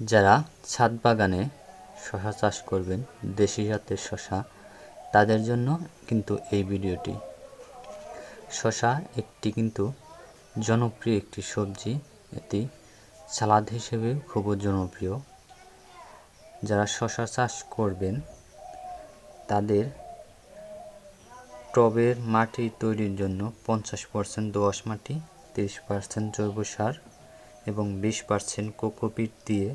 যারা ছাদ বাগানে শশা চাষ করবেন, দেশি জাতের শশা, তাদের জন্য কিন্তু এই ভিডিওটি। শশা একটি কিন্তু জনপ্রিয় একটি সবজি। এটি সালাদ হিসেবে খুব জনপ্রিয়। যারা শশা চাষ করবেন, তাদের টবের মাটি তৈরির জন্য পঞ্চাশ পার্সেন্ট দোআঁশ মাটি, তিরিশ পার্সেন্ট জৈব সার এবং বিশ পার্সেন্ট কোকোপিট দিয়ে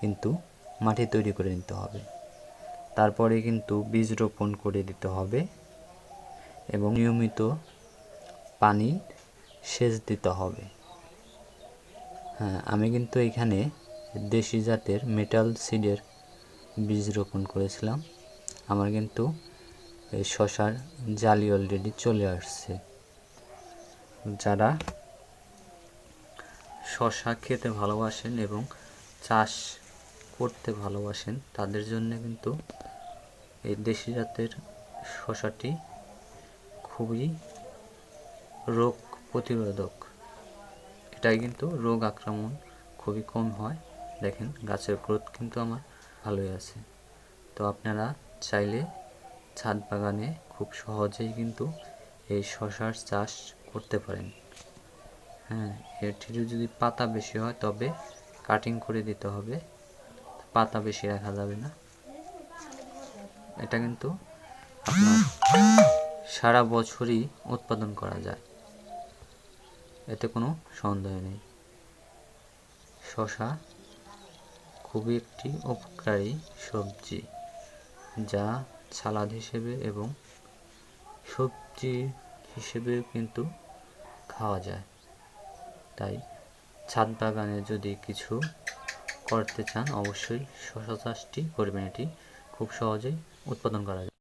কিন্তু মাটি তৈরি করে নিতে হবে। তারপরে কিন্তু বীজ রোপণ করে দিতে হবে এবং নিয়মিত পানি সেচ দিতে হবে। হ্যাঁ আমি কিন্তু এখানে দেশি জাতের মেটাল সিডের বীজ রোপণ করেছিলাম। আমার কিন্তু এই শশার জালি অলরেডি চলে আসছে। যারা শশা খেতে ভালোবাসেন এবং চাষ করতে ভালোবাসেন, তাদের জন্য কিন্তু এই দেশি জাতের শশাটি খুবই রোগ প্রতিরোধক। এটাই কিন্তু রোগ আক্রমণ খুবই কম হয়। দেখেন, গাছের গ্রোথ কিন্তু আমার ভালোই আছে। তো আপনারা চাইলে ছাদ বাগানে খুব সহজেই কিন্তু এই শশার চাষ করতে পারেন। হ্যাঁ এটির যদি পাতা বেশি হয়, তবে কাটিং করে দিতে হবে। পাতা বেশি রাখা যাবে না। এটা কিন্তু সারা বছরই উৎপাদন করা যায়। এতে কোনো সন্দেহ নেই। শশা খুবই একটি উপকারী সবজি, যা সালাদ হিসেবে এবং সবজি হিসেবেও কিন্তু খাওয়া যায়। তাই ছাদ বাগানে যদি কিছু করতে চান অবশ্যই শশা চাষটি করবেন। এটি খুব সহজেই উৎপাদন করা যায়।